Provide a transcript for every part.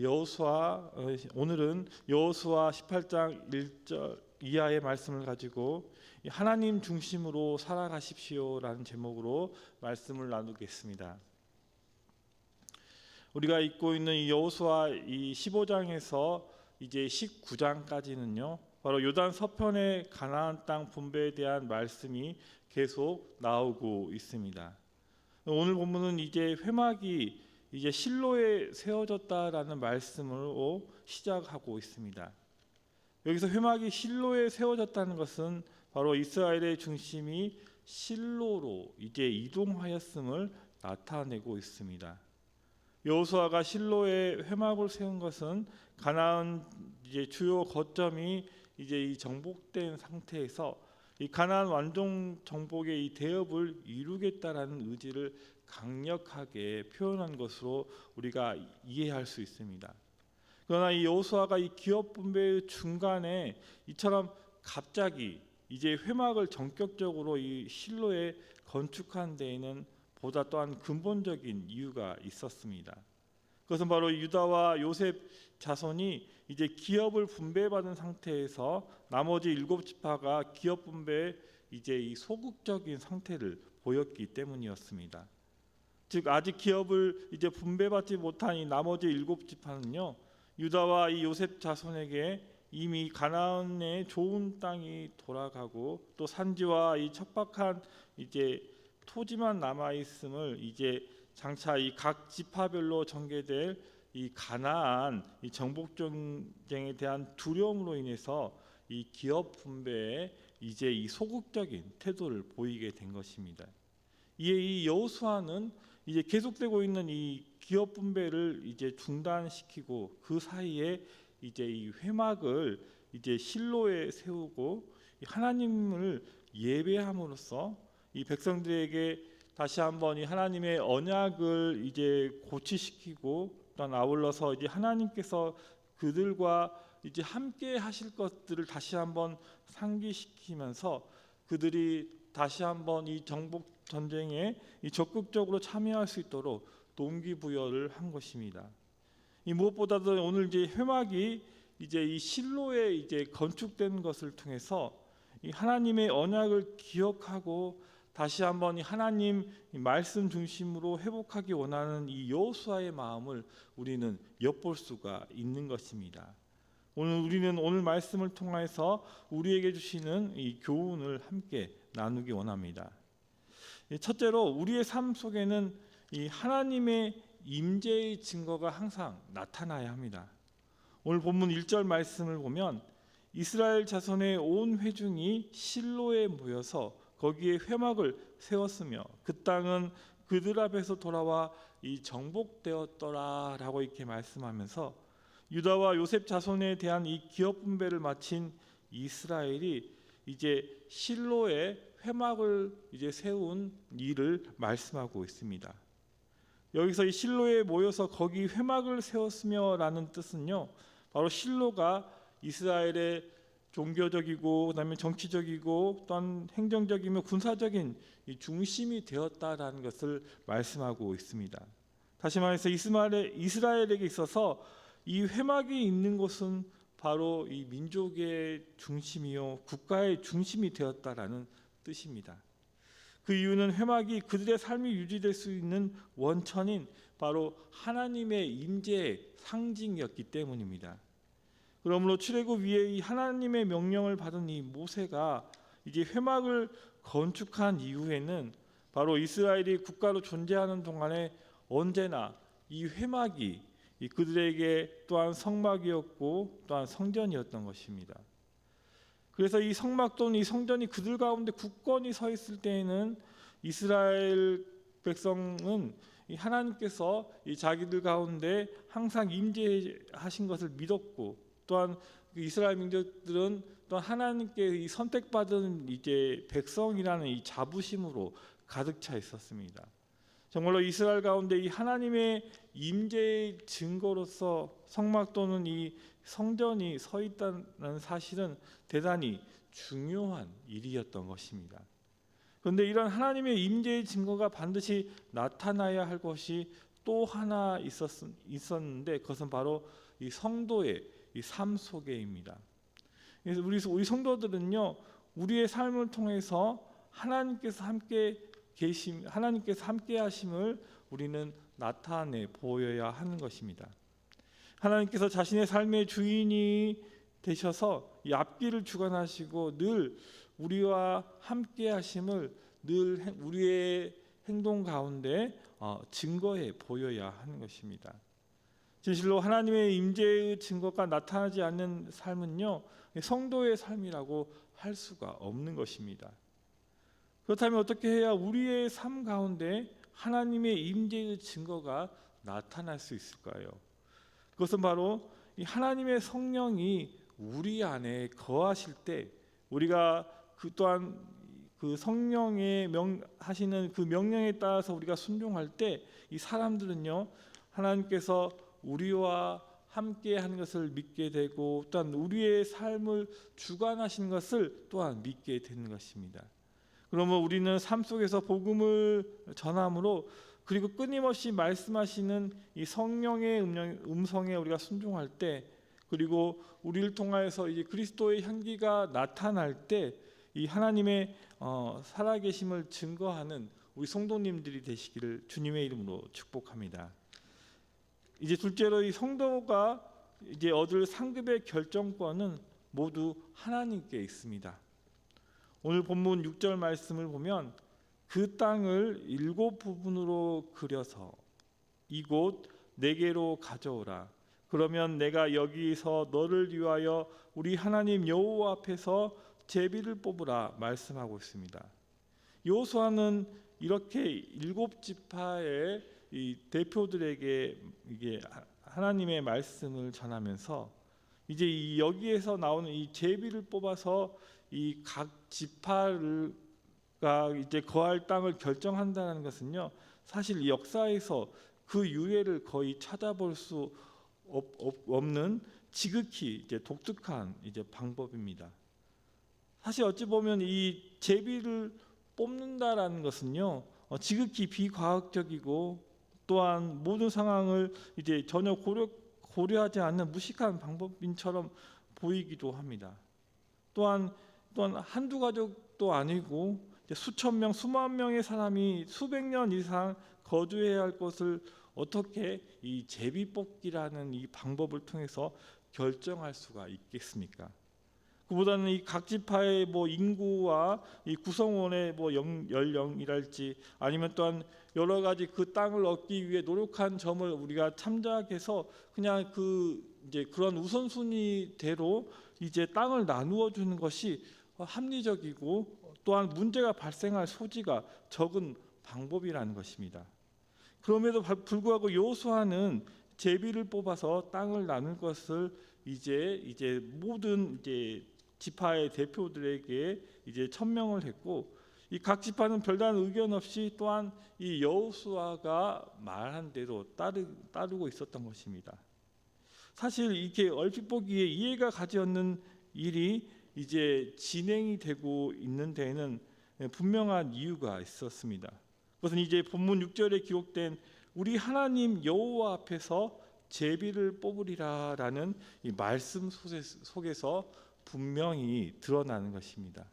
여호수아 어, 오늘은 여호수아 18장 1절 이하의 말씀을 가지고 이 하나님 중심으로 살아가십시오라는 제목으로 말씀을 나누겠습니다. 우리가 읽고 있는 이 여호수아 이 15장에서 이제 19장까지는요. 바로 요단 서편의 가나안 땅 분배에 대한 말씀이 계속 나오고 있습니다. 오늘 본문은 이제 회막이 이제 실로에 세워졌다라는 말씀으로 시작하고 있습니다. 여기서 회막이 실로에 세워졌다는 것은 바로 이스라엘의 중심이 실로로 이제 이동하였음을 나타내고 있습니다. 여호수아가 실로에 회막을 세운 것은 가나안 이제 주요 거점이 이제 이 정복된 상태에서 이 가나안 완종 정복의 이 대업을 이루겠다라는 의지를 강력하게 표현한 것으로 우리가 이해할 수 있습니다. 그러나 이 여호수아가 이 기업 분배의 중간에 이처럼 갑자기 이제 회막을 전격적으로 이 실로에 건축한 데에는 보다 또한 근본적인 이유가 있었습니다. 그것은 바로 유다와 요셉 자손이 이제 기업을 분배받은 상태에서 나머지 일곱 지파가 기업 분배에 이제 이 소극적인 상태를 보였기 때문이었습니다. 즉 아직 기업을 이제 분배받지 못한 이 나머지 일곱 지파는요 유다와 이 요셉 자손에게 이미 가나안의 좋은 땅이 돌아가고 또 산지와 이 척박한 이제 토지만 남아 있음을 이제 장차 이 각 지파별로 전개될 이 가나안 이 정복 전쟁에 대한 두려움으로 인해서 이 기업 분배에 이제 이 소극적인 태도를 보이게 된 것입니다. 이에 이 여호수아는 이제 계속되고 있는 이 기업 분배를 이제 중단시키고 그 사이에 이제 이 회막을 이제 실로에 세우고 하나님을 예배함으로써 이 백성들에게 다시 한번 이 하나님의 언약을 이제 고치시키고 또한 아울러서 이제 하나님께서 그들과 이제 함께 하실 것들을 다시 한번 상기시키면서 그들이 다시 한번 이 정복 전쟁에 이 적극적으로 참여할 수 있도록 동기부여를 한 것입니다. 이 무엇보다도 오늘 이제 회막이 이제 이 실로에 이제 건축된 것을 통해서 이 하나님의 언약을 기억하고 다시 한번 이 하나님 말씀 중심으로 회복하기 원하는 이 여호수아의 마음을 우리는 엿볼 수가 있는 것입니다. 오늘 우리는 오늘 말씀을 통해서 우리에게 주시는 이 교훈을 함께 나누기 원합니다. 첫째로 우리의 삶 속에는 이 하나님의 임재의 증거가 항상 나타나야 합니다. 오늘 본문 1절 말씀을 보면 이스라엘 자손의 온 회중이 실로에 모여서 거기에 회막을 세웠으며 그 땅은 그들 앞에서 돌아와 이 정복되었더라라고 이렇게 말씀하면서 유다와 요셉 자손에 대한 이 기업 분배를 마친 이스라엘이 이제 실로에 회막을 이제 세운 일을 말씀하고 있습니다. 여기서 이 실로에 모여서 거기 회막을 세웠으며라는 뜻은요. 바로 실로가 이스라엘의 종교적이고 그다음에 정치적이고 또한 행정적이며 군사적인 이 중심이 되었다라는 것을 말씀하고 있습니다. 다시 말해서 이스라엘에게 있어서 이 회막이 있는 곳은 바로 이 민족의 중심이요 국가의 중심이 되었다라는 뜻입니다. 그 이유는 회막이 그들의 삶이 유지될 수 있는 원천인 바로 하나님의 임재의 상징이었기 때문입니다. 그러므로 출애굽 위에 이 하나님의 명령을 받은 이 모세가 이제 회막을 건축한 이후에는 바로 이스라엘이 국가로 존재하는 동안에 언제나 이 회막이 이 그들에게 또한 성막이었고 또한 성전이었던 것입니다. 그래서 이 성막 또는 이 성전이 그들 가운데 굳건히 서 있을 때에는 이스라엘 백성은 이 하나님께서 이 자기들 가운데 항상 임재하신 것을 믿었고 또한 그 이스라엘 민족들은 또 하나님께 이 선택받은 이제 백성이라는 이 자부심으로 가득 차 있었습니다. 정말로 이스라엘 가운데 이 하나님의 임재의 증거로서 성막 또는 이 성전이 서 있다는 사실은 대단히 중요한 일이었던 것입니다. 그런데 이런 하나님의 임재의 증거가 반드시 나타나야 할 것이 또 하나 있었, 있었는데 그것은 바로 이 성도의 이 삶 속에입니다. 그래서 우리 우리 성도들은요 우리의 삶을 통해서 하나님께서 함께 계심 하나님께서 함께 하심을 우리는 나타내 보여야 하는 것입니다. 하나님께서 자신의 삶의 주인이 되셔서 이 앞길을 주관하시고 늘 우리와 함께 하심을 늘 행- 우리의 행동 가운데 어, 증거해 보여야 하는 것입니다. 진실로 하나님의 임재의 증거가 나타나지 않는 삶은요 성도의 삶이라고 할 수가 없는 것입니다. 그렇다면 어떻게 해야 우리의 삶 가운데 하나님의 임재의 증거가 나타날 수 있을까요? 그것은 바로 이 하나님의 성령이 우리 안에 거하실 때 우리가 그 또한 그 성령의 명 하시는 그 명령에 따라서 우리가 순종할 때 이 사람들은요 하나님께서 우리와 함께 하는 것을 믿게 되고 또한 우리의 삶을 주관하시는 것을 또한 믿게 되는 것입니다. 그러면 우리는 삶 속에서 복음을 전함으로 그리고 끊임없이 말씀하시는 이 성령의 음령, 음성 에 우리가 순종할 때 그리고 우리를 통하여서 이제 그리스도의 향기가 나타날 때 이 하나님의 어, 살아계심을 증거하는 우리 성도님들이 되시기를 주님의 이름으로 축복합니다. 이제 둘째로 이 성도가 이제 얻을 상급의 결정권은 모두 하나님께 있습니다. 오늘 본문 6절 말씀을 보면 그 땅을 일곱 부분으로 그려서 이곳 네 개로 가져오라. 그러면 내가 여기서 너를 위하여 우리 하나님 여호와 앞에서 제비를 뽑으라 말씀하고 있습니다. 여호수아는 이렇게 일곱 지파의 이 대표들에게 이게 하- 하나님의 말씀을 전하면서 이제 이 여기에서 나오는 이 제비를 뽑아서 이 각 지파가 이제 거할 땅을 결정한다는 것은요 사실 이 역사에서 그 유해를 거의 찾아볼 수 없는 지극히 이제 독특한 이제 방법입니다. 사실 어찌 보면 이 제비를 뽑는다라는 것은요 어, 지극히 비과학적이고 또한 모든 상황을 이제 전혀 고려 고려하지 않는 무식한 방법인처럼 보이기도 합니다. 또한 또한 한두 가족도 아니고 수천 명, 수만 명의 사람이 수백 년 이상 거주해야 할 곳을 어떻게 이 제비 뽑기라는 이 방법을 통해서 결정할 수가 있겠습니까? 그보다는 이 각 지파의 뭐 인구와 이 구성원의 뭐 영- 연령이랄지 아니면 또한 여러 가지 그 땅을 얻기 위해 노력한 점을 우리가 참작해서 그냥 그 이제 그런 우선순위대로 이제 땅을 나누어 주는 것이 합리적이고 또한 문제가 발생할 소지가 적은 방법이라는 것입니다. 그럼에도 바- 불구하고 여호수아는 제비를 뽑아서 땅을 나눌 것을 이제 이제 모든 이제 지파의 대표들에게 이제 천명을 했고 이 각 지파는 별다른 의견 없이 또한 이 여호수아가 말한 대로 따르, 따르고 있었던 것입니다. 사실 이렇게 얼핏 보기에 이해가 가지 않는 일이 이제 진행이 되고 있는 데에는 분명한 이유가 있었습니다. 그것은 이제 본문 6절에 기록된 우리 하나님 여호와 앞에서 제비를 뽑으리라라는 이 말씀 속에- 속에서 분명히 드러나는 것입니다.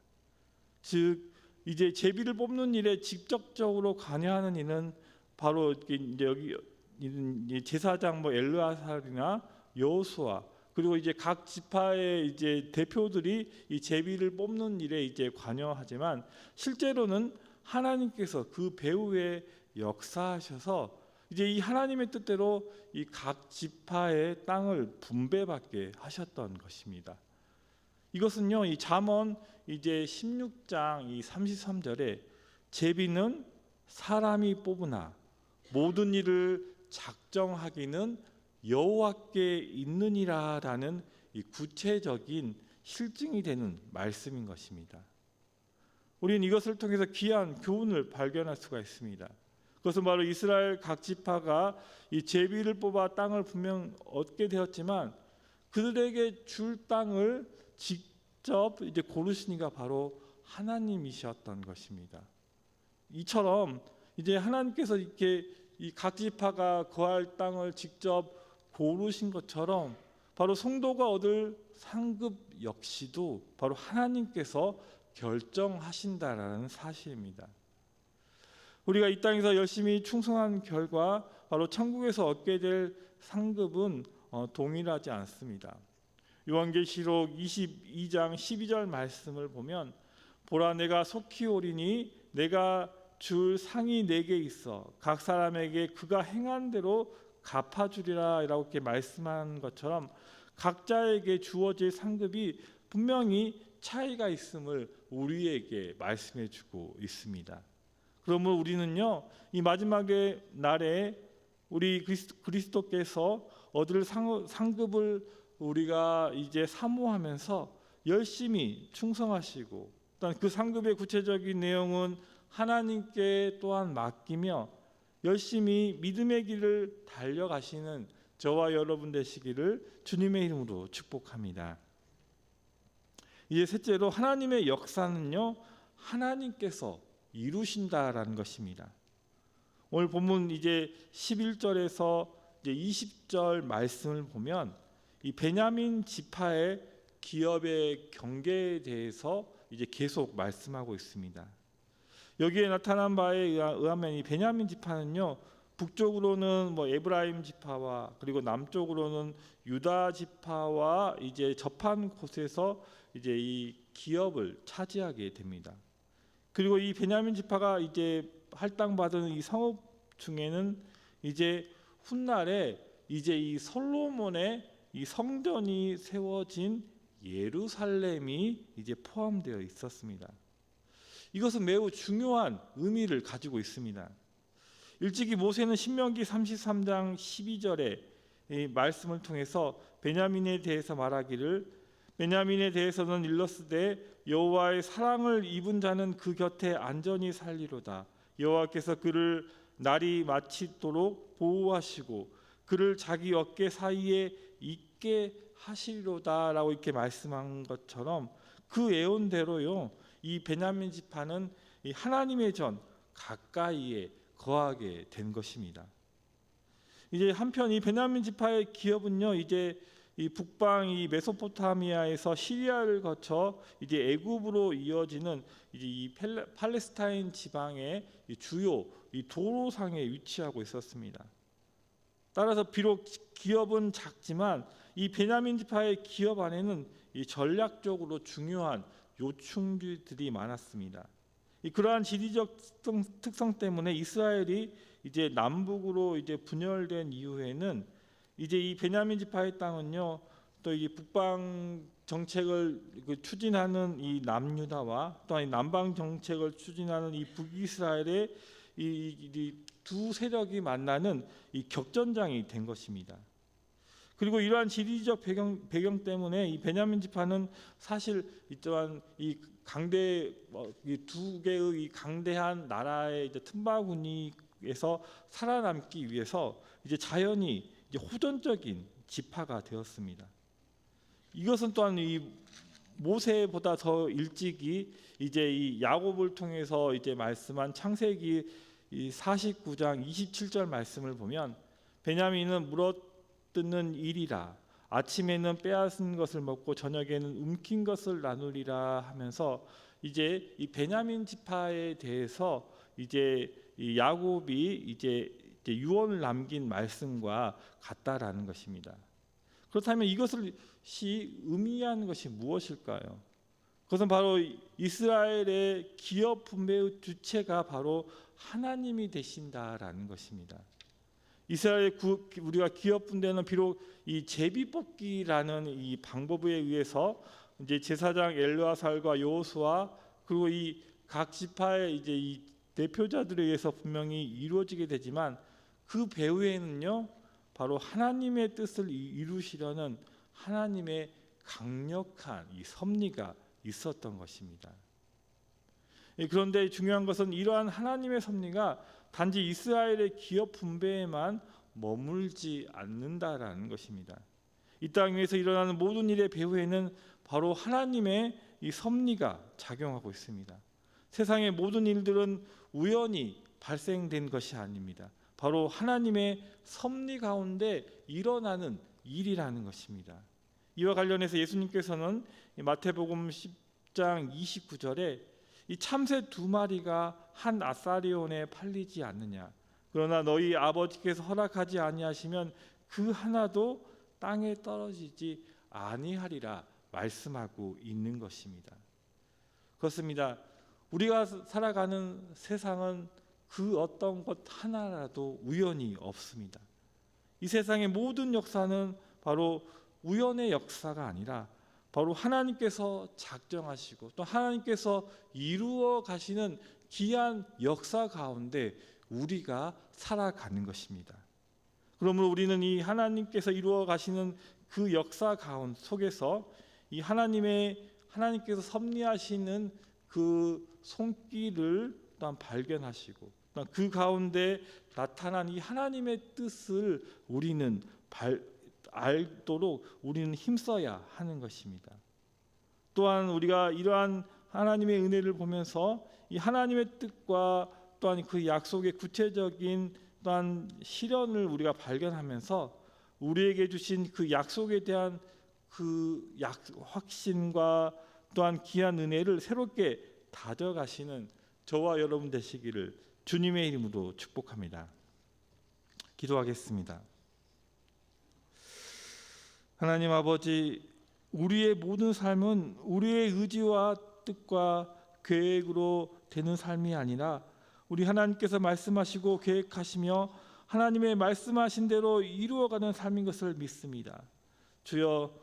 즉 이제 제비를 뽑는 일에 직접적으로 관여하는 이는 바로 이제 여기 제사장 뭐 엘르아살이나 여호수아 그리고 이제 각 지파의 이제 대표들이 이 제비를 뽑는 일에 이제 관여하지만 실제로는 하나님께서 그 배후에 역사하셔서 이제 이 하나님의 뜻대로 이 각 지파의 땅을 분배받게 하셨던 것입니다. 이것은요, 이 잠언 이제 16장 이 33절에 제비는 사람이 뽑으나 모든 일을 작정하기는 여호와께 있느니라라는 이 구체적인 실증이 되는 말씀인 것입니다. 우리는 이것을 통해서 귀한 교훈을 발견할 수가 있습니다. 그것은 바로 이스라엘 각 지파가 이 제비를 뽑아 땅을 분명 얻게 되었지만 그들에게 줄 땅을 직접 이제 고르신 이가 바로 하나님이셨던 것입니다. 이처럼 이제 하나님께서 이렇게 이각 지파가 거할 땅을 직접 고르신 것처럼 바로 성도가 얻을 상급 역시도 바로 하나님께서 결정하신다라는 사실입니다. 우리가 이 땅에서 열심히 충성한 결과 바로 천국에서 얻게 될 상급은 어, 동일하지 않습니다. 요한계시록 22장 12절 말씀을 보면 보라 내가 속히 오리니 내가 줄 상이 내게 있어 각 사람에게 그가 행한 대로 갚아주리라라고 이렇게 말씀한 것처럼 각자에게 주어질 상급이 분명히 차이가 있음을 우리에게 말씀해 주고 있습니다. 그러면 우리는요 이 마지막의 날에 우리 그리스도, 께서 얻을 상, 상급을 우리가 이제 사모하면서 열심히 충성하시고 또한 그 상급의 구체적인 내용은 하나님께 또한 맡기며 열심히 믿음의 길을 달려가시는 저와 여러분 되시기를 주님의 이름으로 축복합니다. 이제 셋째로 하나님의 역사는요 하나님께서 이루신다라는 것입니다. 오늘 본문 이제 11절에서 이제 20절 말씀을 보면 이 베냐민 지파의 기업의 경계에 대해서 이제 계속 말씀하고 있습니다. 여기에 나타난 바에 의하면 이 베냐민 지파는요 북쪽으로는 뭐 에브라임 지파와 그리고 남쪽으로는 유다 지파와 이제 접한 곳에서 이제 이 기업을 차지하게 됩니다. 그리고 이 베냐민 지파가 이제 할당받은 이 성읍 중에는 이제 훗날에 이제 이 솔로몬의 이 성전이 세워진 예루살렘이 이제 포함되어 있었습니다. 이것은 매우 중요한 의미를 가지고 있습니다. 일찍이 모세는 신명기 33장 12절에 이 말씀을 통해서 베냐민에 대해서 말하기를 베냐민에 대해서는 일러스되 여호와의 사랑을 입은 자는 그 곁에 안전히 살리로다. 여호와께서 그를 날이 마치도록 보호하시고 그를 자기 어깨 사이에 있게 하시리로다라고 이렇게 말씀한 것처럼 그 예언대로요. 이 베냐민 지파는 이 하나님의 전 가까이에 거하게 된 것입니다. 이제 한편 이 베냐민 지파의 기업은요. 이제 이 북방 이 메소포타미아에서 시리아를 거쳐 이제 애굽으로 이어지는 이제 이 팔레스타인 지방의 이 주요 이 도로상에 위치하고 있었습니다. 따라서 비록 기업은 작지만 이 베냐민 지파의 기업 안에는 이 전략적으로 중요한 요충지들이 많았습니다. 이 그러한 지리적 특성, 때문에 이스라엘이 이제 남북으로 이제 분열된 이후에는 이제 이 베냐민 지파의 땅은요 또 이 북방 정책을 그 추진하는 이 남유다와 또한 남방 정책을 추진하는 이 북이스라엘의 이 두 세력이 만나는 이 격전장이 된 것입니다. 그리고 이러한 지리적 배경, 배경 때문에 이 베냐민 지파는 사실 이러한 이 강대 뭐, 이두 개의 이 강대한 나라의 이제 틈바구니에서 살아남기 위해서 이제 자연히 이제 호전적인 지파가 되었습니다. 이것은 또한 이 모세보다 더 일찍이 이제 이 야곱을 통해서 이제 말씀한 창세기 이 49장 27절 말씀을 보면 베냐민은 물어뜯는 일이라 아침에는 빼앗은 것을 먹고 저녁에는 움킨 것을 나누리라 하면서 이제 이 베냐민 지파에 대해서 이제 이 야곱이 이제 유언을 남긴 말씀과 같다라는 것입니다. 그렇다면 이것을 시 의미하는 것이 무엇일까요? 그것은 바로 이스라엘의 기업 분배의 주체가 바로 하나님이 되신다라는 것입니다. 이스라엘 구, 우리가 기업 분배는 비록 이 제비 뽑기라는 이 방법에 의해서 이제 제사장 엘르아살과 요수아 그리고 이 각 지파의 이제 이 대표자들에 의해서 분명히 이루어지게 되지만 그 배후에는요 바로 하나님의 뜻을 이루시려는 하나님의 강력한 이 섭리가 있었던 것입니다. 예, 그런데 중요한 것은 이러한 하나님의 섭리가 단지 이스라엘의 기업 분배에만 머물지 않는다라는 것입니다. 이 땅 위에서 일어나는 모든 일의 배후에는 바로 하나님의 이 섭리가 작용하고 있습니다. 세상의 모든 일들은 우연히 발생된 것이 아닙니다. 바로 하나님의 섭리 가운데 일어나는 일이라는 것입니다. 이와 관련해서 예수님께서는 이 마태복음 10장 29절에 이 참새 두 마리가 한 아사리온에 팔리지 않느냐. 그러나 너희 아버지께서 허락하지 아니하시면 그 하나도 땅에 떨어지지 아니하리라 말씀하고 있는 것입니다. 그렇습니다. 우리가 살아가는 세상은 그 어떤 것 하나라도 우연이 없습니다. 이 세상의 모든 역사는 바로 우연의 역사가 아니라 바로 하나님께서 작정하시고 또 하나님께서 이루어 가시는 귀한 역사 가운데 우리가 살아가는 것입니다. 그러므로 우리는 이 하나님께서 이루어 가시는 그 역사 가운 속에서 이 하나님의 하나님께서 섭리하시는 그 손길을 또한 발견하시고 또한 그 가운데 나타난 이 하나님의 뜻을 우리는 발, 알도록 우리는 힘써야 하는 것입니다. 또한 우리가 이러한 하나님의 은혜를 보면서 이 하나님의 뜻과 또한 그 약속의 구체적인 또한 실현을 우리가 발견하면서 우리에게 주신 그 약속에 대한 그 약, 확신과 또한 귀한 은혜를 새롭게 다져가시는 저와 여러분 되시기를 주님의 이름으로 축복합니다. 기도하겠습니다. 하나님 아버지, 우리의 모든 삶은 우리의 의지와 뜻과 계획으로 되는 삶이 아니라 우리 하나님께서 말씀하시고 계획하시며 하나님의 말씀하신 대로 이루어가는 삶인 것을 믿습니다. 주여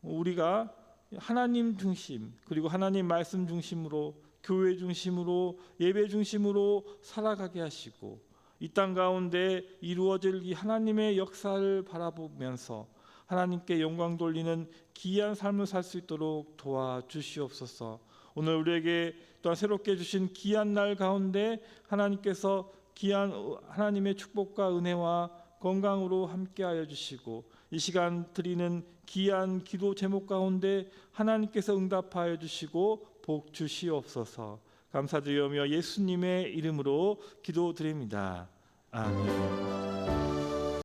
우리가 하나님 중심 그리고 하나님 말씀 중심으로 교회 중심으로 예배 중심으로 살아가게 하시고 이 땅 가운데 이루어질 이 하나님의 역사를 바라보면서 하나님께 영광 돌리는 귀한 삶을 살 수 있도록 도와주시옵소서. 오늘 우리에게 또한 새롭게 주신 귀한 날 가운데 하나님께서 귀한 하나님의 축복과 은혜와 건강으로 함께하여 주시고 이 시간 드리는 귀한 기도 제목 가운데 하나님께서 응답하여 주시고 복 주시옵소서. 감사드리며 예수님의 이름으로 기도드립니다. 아멘.